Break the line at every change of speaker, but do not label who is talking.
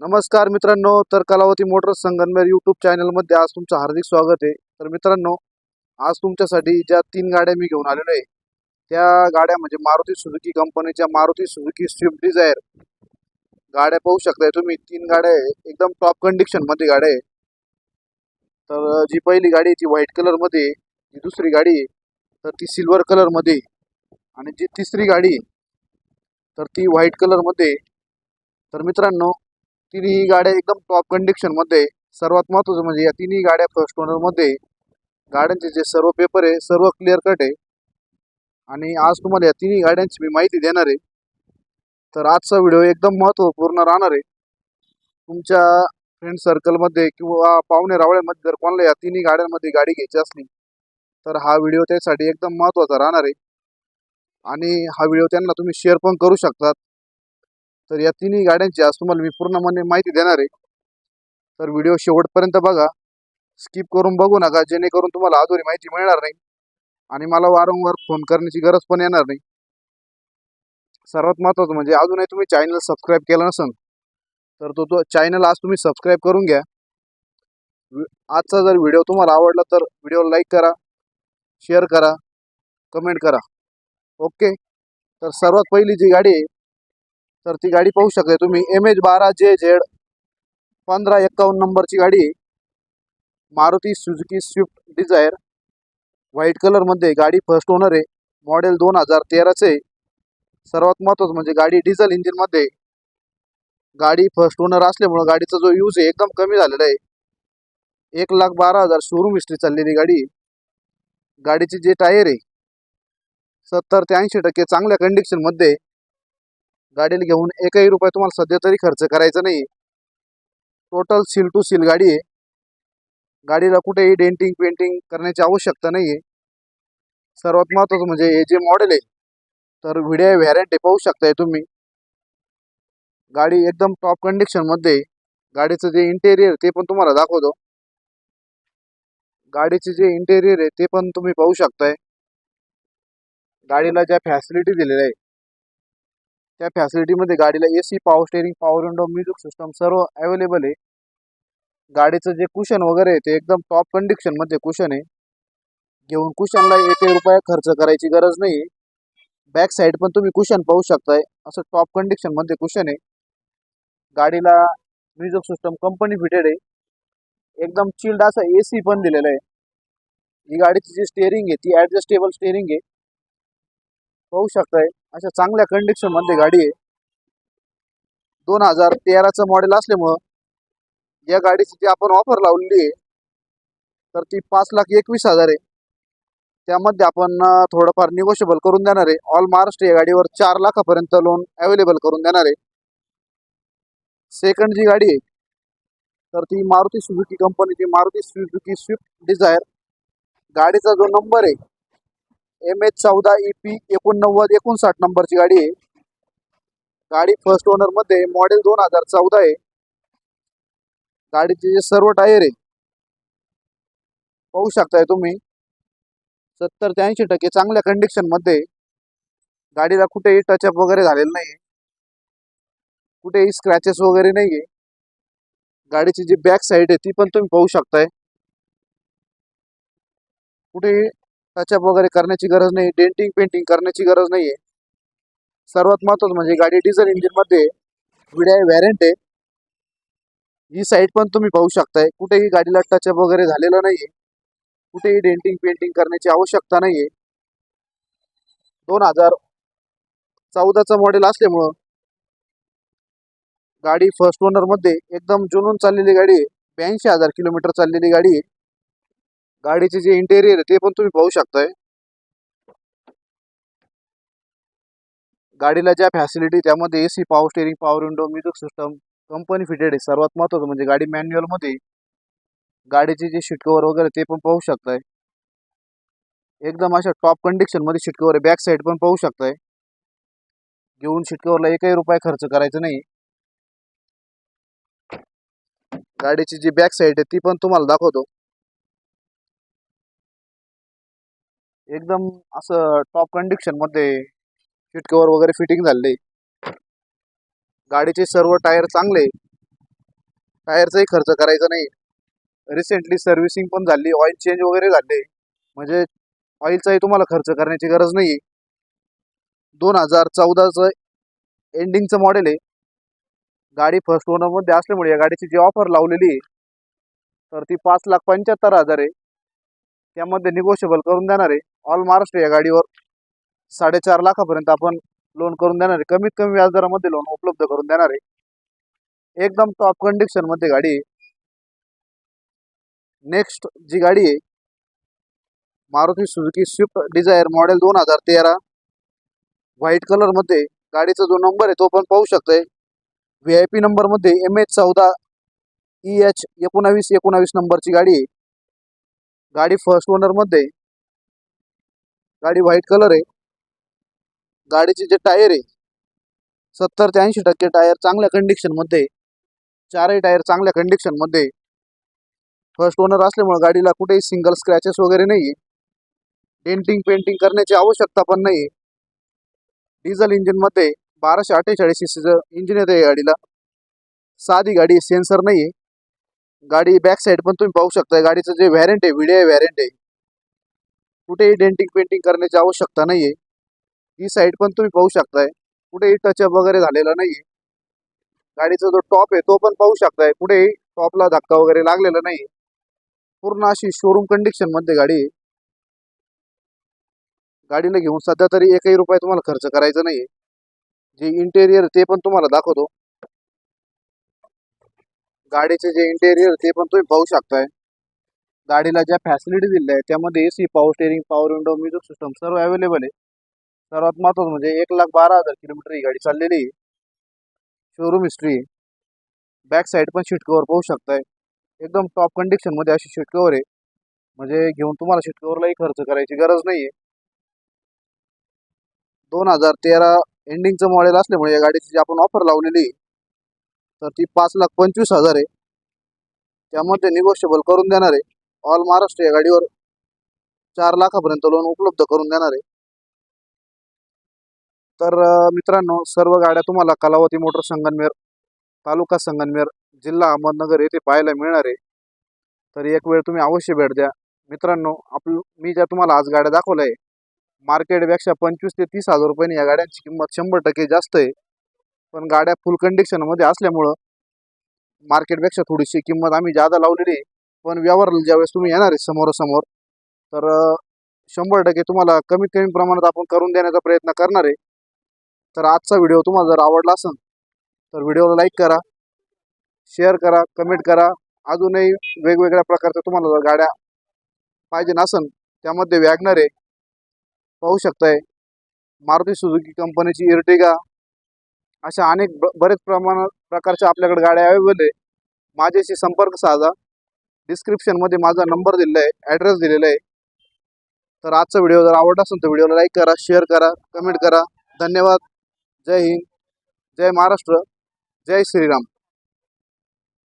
नमस्कार मित्रांनो तर कलावती मोटर्स संगनमेर यूट्यूब चॅनलमध्ये आज तुमचं हार्दिक स्वागत आहे. तर मित्रांनो आज तुमच्यासाठी ज्या तीन गाड्या मी घेऊन आलेलो आहे त्या गाड्या म्हणजे मारुती सुझुकी कंपनीच्या मारुती सुझुकी स्विफ्ट डिझायर. गाड्या पाहू शकताय तुम्ही तीन गाड्या आहे एकदम टॉप कंडिशनमध्ये गाड्या आहे तर जी पहिली गाडी आहे ती व्हाईट कलरमध्ये जी दुसरी गाडी आहे तर ती सिल्वर कलरमध्ये आणि जी तिसरी गाडी तर ती व्हाईट कलरमध्ये तर मित्रांनो तिन्ही गाड्या एकदम टॉप कंडिशनमध्ये सर्वात महत्वाचं म्हणजे या तिन्ही गाड्या फर्स्ट ओनरमध्ये गाड्यांचे जे सर्व पेपर आहे सर्व क्लिअर कट आहे. आणि आज तुम्हाला या तिन्ही गाड्यांची मी माहिती देणार आहे. तर आजचा व्हिडिओ एकदम महत्त्वपूर्ण राहणार आहे. तुमच्या फ्रेंड सर्कलमध्ये किंवा पाहुणे रावळ्यामध्ये जर कोणाला या तिन्ही गाड्यांमध्ये गाडी घ्यायची असली तर हा व्हिडिओ त्यासाठी एकदम महत्त्वाचा राहणार आहे. आणि हा व्हिडिओ त्यांना तुम्ही शेअर पण करू शकतात. तर या तिन्ही गाड्यांची आज तुम्हाला मी पूर्णपणे माहिती देणार आहे. तर व्हिडिओ शेवटपर्यंत बघा. स्किप करून बघू नका जेणेकरून तुम्हाला अधुरी माहिती मिळणार नाही. आणि मला वारंवार फोन करण्याची गरज पण येणार नाही. सर्वात महत्त्वाचं म्हणजे अजूनही तुम्ही चॅनल सबस्क्राईब केलं नसेल तर तो तो चॅनल आज तुम्ही सबस्क्राईब करून घ्या. आजचा जर व्हिडिओ तुम्हाला आवडला तर व्हिडिओ लाईक करा शेअर करा कमेंट करा. ओके तर सर्वात पहिली जी गाडी आहे तर ती गाडी पाहू शकता तुम्ही. एम एच बारा जे झेड पंधरा एक्कावन्न नंबरची गाडी. Maruti Suzuki Swift Dzire. White कलरमध्ये गाडी फर्स्ट ओनर आहे. मॉडेल दोन हजार तेराचे आहे. सर्वात महत्त्वाचं म्हणजे गाडी डिझेल इंजिनमध्ये गाडी फर्स्ट ओनर असल्यामुळं गाडीचा जो यूज आहे एकदम कमी झालेला आहे. एक लाख बारा हजार शोरूम हिस्ट्री चाललेली गाडी. गाडीची गाडीचे जे टायर आहे सत्तर ते ऐंशी टक्के चांगल्या कंडिशनमध्ये गाडीला घेऊन एकही रुपये तुम्हाला सध्या तरी खर्च करायचा नाही. टोटल सील टू सील गाडी आहे. गाडीला कुठेही डेंटिंग पेंटिंग करण्याची आवश्यकता नाही आहे सर्वात महत्त्वाचं म्हणजे हे जे मॉडेल आहे तर व्हिडिओ व्हॅरंटी पाहू शकताय तुम्ही. गाडी एकदम टॉप कंडिशनमध्ये गाडीचं जे इंटेरियर ते पण तुम्हाला दाखवतो. गाडीचे जे इंटेरियर आहे ते पण तुम्ही पाहू शकताय. गाडीला ज्या फॅसिलिटी दिलेल्या आहे त्या फॅसिलिटीमध्ये गाडीला A C power steering power window music system सर्व अवेलेबल आहे. गाडीचं जे कुशन वगैरे आहे ते एकदम टॉप कंडिशनमध्ये कुशन आहे. घेऊन कुशनला एकही रुपया खर्च करायची गरज नाही बॅक साईड पण तुम्ही कुशन पाहू शकताय. असं टॉप कंडिशनमध्ये कुशन आहे. गाडीला म्युझिक सिस्टम कंपनी फिटेड आहे. एकदम चिल्ड असं ए सी पण दिलेलं आहे. ही गाडीची जी स्टेअरिंग आहे ती ॲडजस्टेबल स्टेअरिंग आहे. पाहू शकताय. अशा चांगल्या कंडिशनमध्ये गाडी आहे. दोन हजार तेराचं मॉडेल असल्यामुळं या गाडीची जी आपण ऑफर लावलेली आहे तर ती पाच लाख एकवीस हजार आहे. त्यामध्ये आपण थोडंफार निगोशिएबल करून देणार आहे. ऑल महाराष्ट्र या गाडीवर चार लाखापर्यंत लोन अवेलेबल करून देणार आहे. सेकंड जी गाडी आहे तर ती मारुती सुझुकी कंपनीची मारुती सुझुकी स्विफ्ट डिझायर गाडीचा जो नंबर आहे एम एच चौदा ई पी एकोणनव्वद एकोणसाठ नंबरची गाडी आहे. गाडी फर्स्ट ओनरमध्ये मॉडेल दोन हजार चौदा आहे. गाडीचे जे सर्व टायर आहे पाहू शकताय तुम्ही. सत्तर ते ऐंशी टक्के चांगल्या कंडिशनमध्ये गाडीला कुठेही टचअप वगैरे झालेलं नाही कुठेही स्क्रॅचेस वगैरे नाही आहे गाडीची जी बॅक साईड आहे ती पण तुम्ही पाहू शकताय. कुठेही टचअप वगैरे करण्याची गरज नाही डेंटिंग पेंटिंग करण्याची गरज नाही आहे सर्वात महत्वाचं म्हणजे गाडी डिझेल इंजिनमध्ये व्हिडिओ व्हॅरेंट आहे. ही साईड पण तुम्ही पाहू शकताय. कुठेही गाडीला टचअप वगैरे झालेलं नाही आहे कुठेही डेंटिंग पेंटिंग करण्याची आवश्यकता नाही आहे दोन हजार चौदाचं मॉडेल असल्यामुळं गाडी फर्स्ट ओनरमध्ये एकदम जुनून चाललेली गाडी आहे. ब्याऐंशी हजार किलोमीटर चाललेली गाडी आहे. गाडीचे जे इंटेरियर आहे ते पण तुम्ही पाहू शकताय. गाडीला ज्या फॅसिलिटी त्यामध्ये A C power steering power window music system company fitted आहे. सर्वात महत्त्वाचं म्हणजे गाडी मॅन्युअलमध्ये गाडीचे जे सीट कवर वगैरे ते पण पाहू शकताय. एकदम अशा टॉप कंडिशनमध्ये सीट कवर आहे. बॅक साईड पण पाहू शकताय. घेऊन सीट कवरला एकही रुपये खर्च करायचा नाही. गाडीची जी बॅक साईड आहे ती पण तुम्हाला दाखवतो. एकदम असं टॉप कंडिशनमध्ये सीट कवर वगैरे फिटिंग झाले गाडीचे सर्व टायर चांगले टायरचाही खर्च करायचा नाही. रिसेंटली सर्व्हिसिंग पण झाली ऑइल चेंज वगैरे झाले. म्हणजे ऑइलचाही तुम्हाला खर्च करण्याची गरज नाही दोन हजार चौदाचं एंडिंगचं मॉडेल आहे. गाडी फर्स्ट ओनरमध्ये असल्यामुळे या गाडीची जी ऑफर लावलेली आहे तर ती पाच लाख पंच्याहत्तर हजार आहे. त्यामध्ये निगोशिएबल करून देणार आहे. ऑल महाराष्ट्र या गाडीवर साडेचार लाखापर्यंत आपण लोन करून देणार आहे. कमीत कमी व्याजदरामध्ये लोन उपलब्ध करून देणार आहे. एकदम टॉप कंडिशनमध्ये गाडी आहे. नेक्स्ट जी गाडी आहे Maruti Suzuki Swift Dzire model दोन हजार तेरा. व्हाईट कलरमध्ये गाडीचा जो नंबर आहे तो पण पाहू शकतोय. व्ही आय पी नंबरमध्ये एम एच चौदा ई एच एकोणावीस एकोणावीस नंबरची गाडी आहे. गाडी फर्स्ट ओनरमध्ये गाडी व्हाईट कलर आहे. गाडीचे जे टायर आहे सत्तर ते ऐंशी टक्के टायर चांगल्या कंडिशनमध्ये चारही टायर चांगल्या कंडिशनमध्ये फर्स्ट ओनर असल्यामुळे गाडीला कुठेही सिंगल स्क्रॅचेस वगैरे नाही डेंटिंग पेंटिंग करण्याची आवश्यकता पण नाही डिझेल इंजिनमध्ये बाराशे अठ्ठेचाळीस सीसीचं इंजिन येतं या गाडीला. साधी गाडी सेन्सर नाही गाडी बॅक साईड पण तुम्ही पाहू शकता गाडीचं जे व्हॅरेंट आहे व्हिडिओ व्हॅरियंट आहे कुठेही डेंटिंग पेंटिंग करण्याची आवश्यकता नाहीये. ही साईड पण तुम्ही पाहू शकताय. कुठेही टचअप वगैरे झालेला नाहीये. गाडीचा जो टॉप आहे तो पण पाहू शकताय. कुठेही टॉपला धक्का वगैरे लागलेला नाही पूर्ण अशी शोरूम कंडिशनमध्ये गाडी आहे. गाडीला घेऊन सध्या तरी एकही रुपये तुम्हाला खर्च करायचा नाही जे इंटेरियर ते पण तुम्हाला दाखवतो. गाडीचे जे इंटेरियर ते पण तुम्ही पाहू शकताय. गाडीला ज्या फॅसिलिटी दिल्या आहेत त्यामध्ये C power steering power window music system सर्व अवेलेबल आहे. सर्वात महत्वाचं म्हणजे एक लाख बारा हजार किलोमीटर ही गाडी चाललेली आहे. शोरूम हिस्ट्री बॅक साईड पण सीट कवर पाहू शकताय. एकदम टॉप कंडिशनमध्ये अशी सीट कवर आहे. म्हणजे घेऊन तुम्हाला सीट कवरलाही खर्च करायची गरज नाहीये. दोन हजार तेरा एंडिंगचं मॉडेल असल्यामुळे या गाडीची जी आपण ऑफर लावलेली आहे, तर ती पाच लाख पंचवीस हजार आहे. त्यामध्ये निगोशिएबल करून देणार आहे. ऑल महाराष्ट्र या गाडीवर चार लाखापर्यंत लोन उपलब्ध करून देणार आहे. तर मित्रांनो सर्व गाड्या तुम्हाला कलावती मोटर संगनमेर तालुका संगनमेर जिल्हा अहमदनगर येथे पाहायला मिळणार आहे. तर एक वेळ तुम्ही अवश्य भेट द्या. मित्रांनो आपलं मी ज्या तुम्हाला आज गाड्या दाखवल्या आहे मार्केटपेक्षा पंचवीस ते तीस हजार रुपयांनी या गाड्यांची किंमत शंभर टक्के जास्त आहे. पण गाड्या फुल कंडिशनमध्ये असल्यामुळं मार्केटपेक्षा थोडीशी किंमत आम्ही जादा लावलेली आहे पण व्यवहाराला ज्यावेळेस तुम्ही येणार आहे समोरासमोर तर शंभर टक्के तुम्हाला कमीत कमी प्रमाणात आपण करून देण्याचा प्रयत्न करणार आहे. तर आजचा व्हिडिओ तुम्हाला जर आवडला असेल तर व्हिडिओला लाईक करा शेअर करा कमेंट करा. अजूनही वेगवेगळ्या प्रकारच्या तुम्हाला जर गाड्या पाहिजे नसन त्यामध्ये वॅगनर आहे पाहू शकताय. मारुती सुझुकी कंपनीची इर्टिगा अशा अनेक ब बरेच प्रमाणात प्रकारच्या आपल्याकडे गाड्या अवेलेबल आहे. माझ्याशी संपर्क साधा. डिस्क्रिप्शनमध्ये माझा नंबर दिलेला आहे ॲड्रेस दिलेला आहे. तर आजचा व्हिडिओ जर आवडला असेल तर व्हिडिओला लाईक करा शेअर करा कमेंट करा. धन्यवाद. जय हिंद. जय महाराष्ट्र. जय श्रीराम.